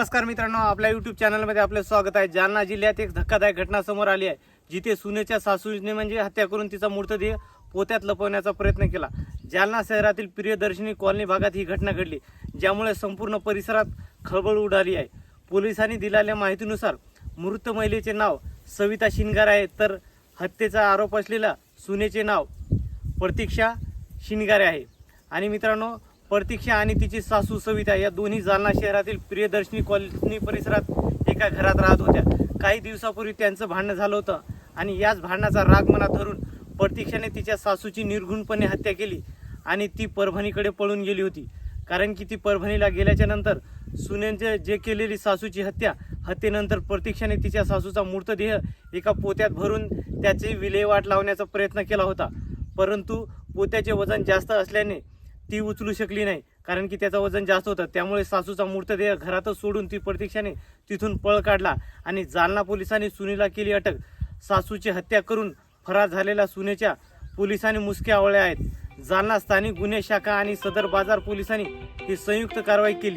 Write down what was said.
नमस्कार मित्रांनो आपल्या युट्यूब चॅनलमध्ये आपलं स्वागत आहे. जालना जिल्ह्यात एक धक्कादायक घटना समोर आली आहे जिथे सुनेच्या सासूने म्हणजे हत्या करून तिचा मृतदेह पोत्यात लपवण्याचा प्रयत्न केला. जालना शहरातील प्रियदर्शनी कॉलनी भागात ही घटना घडली ज्यामुळे संपूर्ण परिसरात खळबळ उडाली आहे. पोलिसांनी दिलेल्या माहितीनुसार मृत महिलेचे नाव सविता शिनगार आहे तर हत्येचा आरोप असलेला सुनेचे नाव प्रतीक्षा शिनगारे आहे. आणि मित्रांनो प्रतीक्षा आणि तिची सासू सविता या दोन्ही जालना शहरातील प्रियदर्शनी कॉलनी परिसरात एका घरात राहत होत्या. काही दिवसापूर्वी त्यांचं भांडण झालं होतं आणि याच भांडणाचा राग मनात धरून प्रतीक्षाने तिच्या सासूची निर्घुणपणे हत्या केली आणि ती परभणीकडे पळून गेली होती. कारण की ती परभणीला गेल्याच्यानंतर सुनेनचे जे केलेली सासूची हत्या हत्येनंतर प्रतीक्षाने तिच्या सासूचा मृतदेह एका पोत्यात भरून त्याची विल्हेवाट लावण्याचा प्रयत्न केला होता. परंतु पोत्याचे वजन जास्त असल्याने ती उचलू शकली नाही. कारण की त्याचं वजन जास्त होतं. त्यामुळे सासूचा मृतदेह घरातच सोडून ती प्रतीक्षाने तिथून पळ काढला आणि जालना पोलिसांनी सुनीला केली अटक. सासूची हत्या करून फरार झालेल्या सुनेच्या पोलिसांनी मुसके आवळल्या आहेत. जालना स्थानिक गुन्हे शाखा आणि सदर बाजार पोलिसांनी ही संयुक्त कारवाई केली.